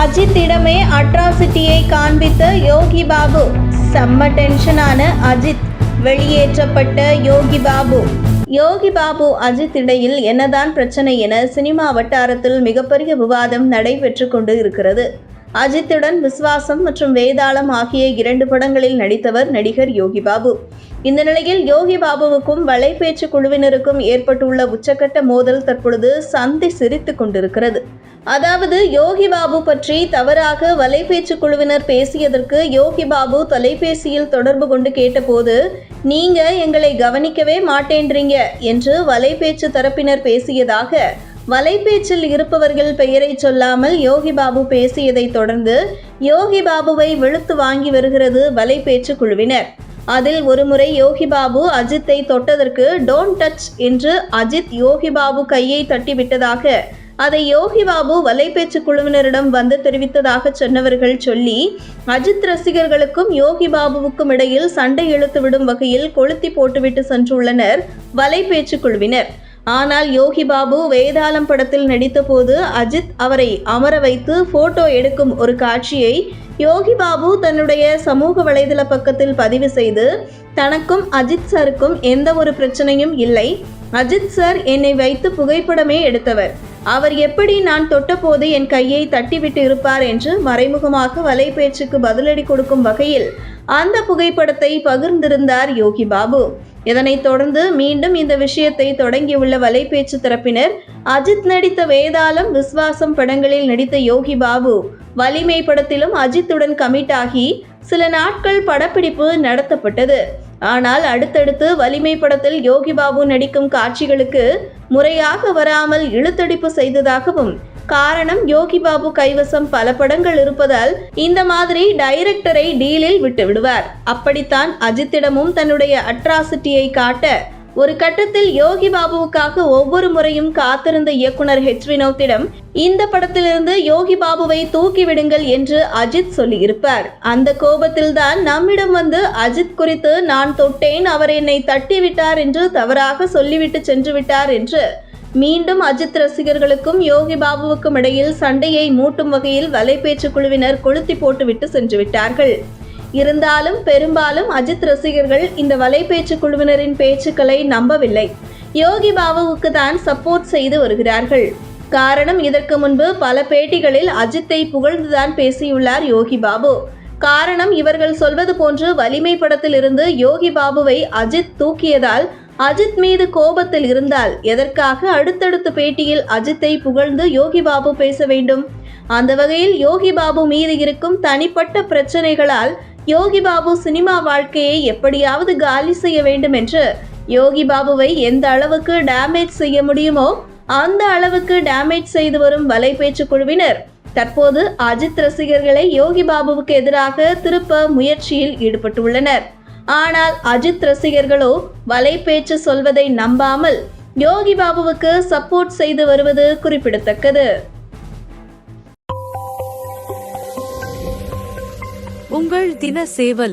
அஜித்திடமே அட்ராசிட்டியை காண்பித்த யோகி பாபு. செம்ம டென்ஷனான அஜித். வெளியேற்றப்பட்ட யோகி பாபு. யோகி பாபு அஜித் இடையில் என்னதான் பிரச்சனை என சினிமா வட்டாரத்தில் மிகப்பெரிய விவாதம் நடைபெற்று கொண்டு இருக்கிறது. அஜித்துடன் விஸ்வாசம் மற்றும் வேதாளம் ஆகிய இரண்டு படங்களில் நடித்தவர் நடிகர் யோகி பாபு. இந்த நிலையில் யோகி பாபுவுக்கும் வலைபேச்சு குழுவினருக்கும் ஏற்பட்டுள்ள உச்சக்கட்ட மோதல் தற்பொழுது சந்தி சிரித்து கொண்டிருக்கிறது. அதாவது யோகி பாபு பற்றி தவறாக வலைபேச்சு குழுவினர் பேசியதற்கு யோகி பாபு தொலைபேசியில் தொடர்பு கொண்டு கேட்டபோது நீங்க எங்களை கவனிக்கவே மாட்டேன்றீங்க என்று வலைபேச்சு தரப்பினர் பேசியதாக வலைபேச்சில் இருப்பவர்கள் பெயரை சொல்லாமல் யோகி பாபு பேசியதை தொடர்ந்து யோகி பாபுவை வெளுத்து வாங்கி வருகிறது வலைபேச்சு குழுவினர். அதில் ஒருமுறை யோகி பாபு அஜித்தை தொட்டதற்கு டோன்ட் டச் என்று அஜித் யோகி பாபு கையை தட்டி விட்டதாக அதை யோகி பாபு வலைபேச்சு குழுவினரிடம் வந்து தெரிவித்ததாக சொன்னவர்கள் சொல்லி அஜித் ரசிகர்களுக்கும் யோகி பாபுவுக்கும் இடையில் சண்டை இழுத்து விடும் வகையில் கொளுத்தி போட்டுவிட்டு சென்றுள்ளனர் வலைபேச்சு குழுவினர். ஆனால் யோகி பாபு வேதாளம் படத்தில் நடித்தபோது அஜித் அவரை அமர வைத்து போட்டோ எடுக்கும் ஒரு காட்சியை யோகி பாபு தன்னுடைய சமூக வலைதள பக்கத்தில் பதிவு செய்து தனக்கும் அஜித் சாருக்கும் எந்த ஒரு பிரச்சனையும் இல்லை. அஜித் சார் என்னை வைத்து புகைப்படமே எடுத்தவர். அவர் எப்படி நான் தொட்டபோது என் கையை தட்டிவிட்டு இருப்பார் என்று மறைமுகமாக வலைபேச்சுக்கு பதிலடி கொடுக்கும் வகையில் அந்த புகைப்படத்தை பகிர்ந்திருந்தார் யோகி பாபு. இதனைத் தொடர்ந்து மீண்டும் இந்த விஷயத்தை தொடங்கியுள்ள வலைபேச்சு தரப்பினர் அஜித் நடித்த வேதாளம் விஸ்வாசம் படங்களில் நடித்த யோகி பாபு வலிமை படத்திலும் அஜித்துடன் கமிட் ஆகி சில நாட்கள் படப்பிடிப்பு நடத்தப்பட்டது. ஆனால் அடுத்தடுத்து வலிமை படத்தில் யோகி பாபு நடிக்கும் காட்சிகளுக்கு முறையாக வராமல் இழுத்தடிப்பு செய்ததாகவும் காரணம் யோகி பாபு கைவசம் பல படங்கள் இருப்பதால் இந்த மாதிரி டைரக்டரை டீலில் விட்டு விடுவார் அப்படித்தான் அஜித்திடமும் தன்னுடைய அட்ராசிட்டியை காட்ட ஒரு கட்டத்தில் யோகி பாபுவுக்காக ஒவ்வொரு முறையும் காத்திருந்த இயக்குனர் ஹெச் வினோத்திடம் இந்த படத்திலிருந்து யோகி பாபுவை தூக்கி விடுங்கள் என்று அஜித் சொல்லியிருப்பார். அந்த கோபத்தில்தான் நம்மிடம் வந்து அஜித் குறித்து நான் தொட்டேன் அவர் என்னை தட்டி விட்டார் என்று தவறாக சொல்லிவிட்டு சென்று விட்டார் என்று. மீண்டும் அஜித் ரசிகர்களுக்கும் யோகி பாபுவுக்கும் இடையில் சண்டையை மூட்டும் வகையில் வலைபேச்சு குழுவினர் கொளுத்தி போட்டுவிட்டு சென்று விட்டார்கள். இருந்தாலும் பெரும்பாலும் அஜித் ரசிகர்கள் இந்த வலைபேச்சு குழுவினரின் பேச்சுக்களை நம்பவில்லை. யோகி பாபுவுக்கு தான் சப்போர்ட் செய்து வருகிறார்கள். காரணம் இதற்கு முன்பு பல பேட்டிகளில் அஜித்தை புகழ்ந்துதான் பேசியுள்ளார் யோகி பாபு. காரணம் இவர்கள் சொல்வது போன்று வலிமை படத்தில் இருந்து யோகி பாபுவை அஜித் தூக்கியதால் அஜித் மீது கோபத்தில் இருந்தால் எதற்காக அடுத்தடுத்த பேட்டியில் அஜித்தை புகழ்ந்து யோகி பாபு பேச வேண்டும்? அந்த வகையில் யோகி பாபு மீது இருக்கும் தனிப்பட்ட பிரச்சனைகளால் யோகி பாபு சினிமா வாழ்க்கையை எப்படியாவது காலி செய்ய வேண்டும் என்று யோகி பாபுவை எந்த அளவுக்கு டேமேஜ் செய்ய முடியுமோ அந்த அளவுக்கு டேமேஜ் செய்து வரும் வலைபேச்சு குழுவினர். தற்போது அஜித் ரசிகர்களை யோகி பாபுவுக்கு எதிராக திருப்ப முயற்சியில் ஈடுபட்டுள்ளனர். ஆனால் அஜித் ரசிகர்களோ வலைபேச்சு சொல்வதை நம்பாமல் யோகி பாபுவுக்கு சப்போர்ட் செய்து வருவது குறிப்பிடத்தக்கது. உங்கள் தின சேவல்.